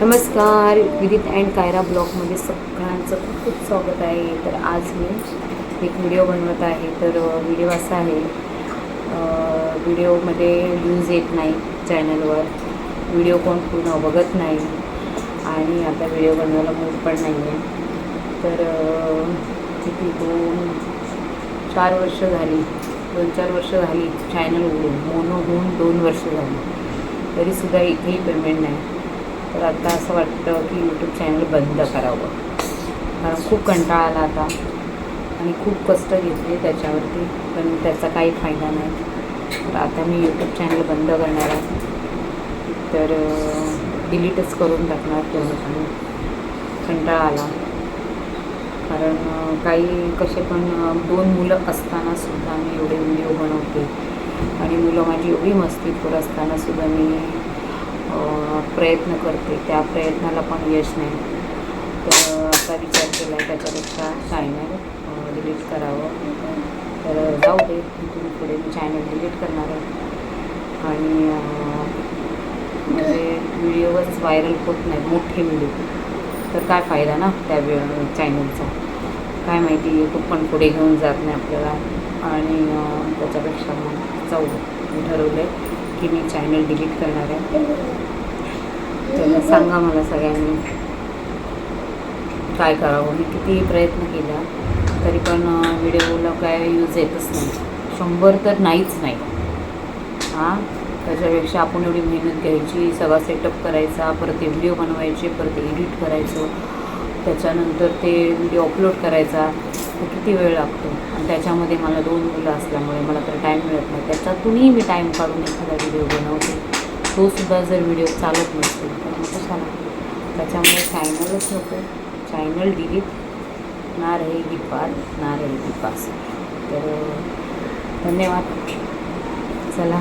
नमस्कार विदित अँड कायरा ब्लॉगमध्ये सगळ्यांचं खूप खूप स्वागत आहे. तर आज मी एक व्हिडिओ बनवत आहे. तर व्हिडिओ असा आहे व्हिडिओमध्ये व्ह्यूज येत नाही चॅनलवर व्हिडिओ कोण पूर्ण बघत नाही आणि आता व्हिडिओ बनवायला मूड पण नाही आहे तर किती दोन चार वर्ष झाली दोन चार वर्ष झाली चॅनल उघडून. मोनो होऊन दोन वर्ष झाली. तरीसुद्धा एकही पेमेंट नाही. तर आता असं वाटतं की यूट्यूब चॅनल बंद करावं. कारण खूप कंटाळा आला आता. आणि खूप कष्ट घेतले त्याच्यावरती पण त्याचा काही फायदा नाही. तर आता मी यूट्यूब चॅनल बंद करणार आहे. तर डिलीटच करून टाकणार पूर्णपणे कंटाळा आला. कारण काही कसे पण दोन मुलं असताना सुद्धा मी एवढे व्हिडिओ बनवते. आणि मुलं माझी एवढी मस्तीखोर असताना सुद्धा मी प्रयत्न करते. त्या प्रयत्नाला पण यश नाही. तर असा विचार केला आहे त्याच्यापेक्षा चॅनल डिलीट करावं. तर जाऊ दे तुम्ही पुढे मी चॅनल डिलीट करणार आहे. आणि म्हणजे व्हिडिओच व्हायरल होत नाही मोठे व्हिडिओ तर काय फायदा ना त्या चॅनलचा काय माहिती यूट्यूब पण पुढे घेऊन जात नाही आपल्याला. आणि त्याच्यापेक्षा मग जाऊ दे. मी ठरवलं आहे की मी चॅनल डिलीट करणार आहे. तर सांगा मला सगळ्यांनी. काय करावं? मी कितीही प्रयत्न केला तरी पण व्हिडिओला काय यूज येतच नाही. शंभर तर नाहीच नाही. हां? त्याच्यापेक्षा आपण एवढी मेहनत घ्यायची सगळा सेटअप करायचा परत ते व्हिडिओ बनवायचे परत एडिट करायचं. त्याच्यानंतर ते व्हिडिओ अपलोड करायचा. असतो किती वेळ लागतो? आणि त्याच्यामध्ये मला दोन मुलं असल्यामुळे मला तर टाईम मिळत नाही. त्याच्यातूनही मी टाईम काढून एखादा व्हिडिओ बनवते. तोसुद्धा जर व्हिडिओ चालत नसतो तर मग कशाला? त्याच्यामुळे चॅनलच नको. चॅनल डिलीट ना रहेगी बात ना रहेगी पास तर धन्यवाद. चला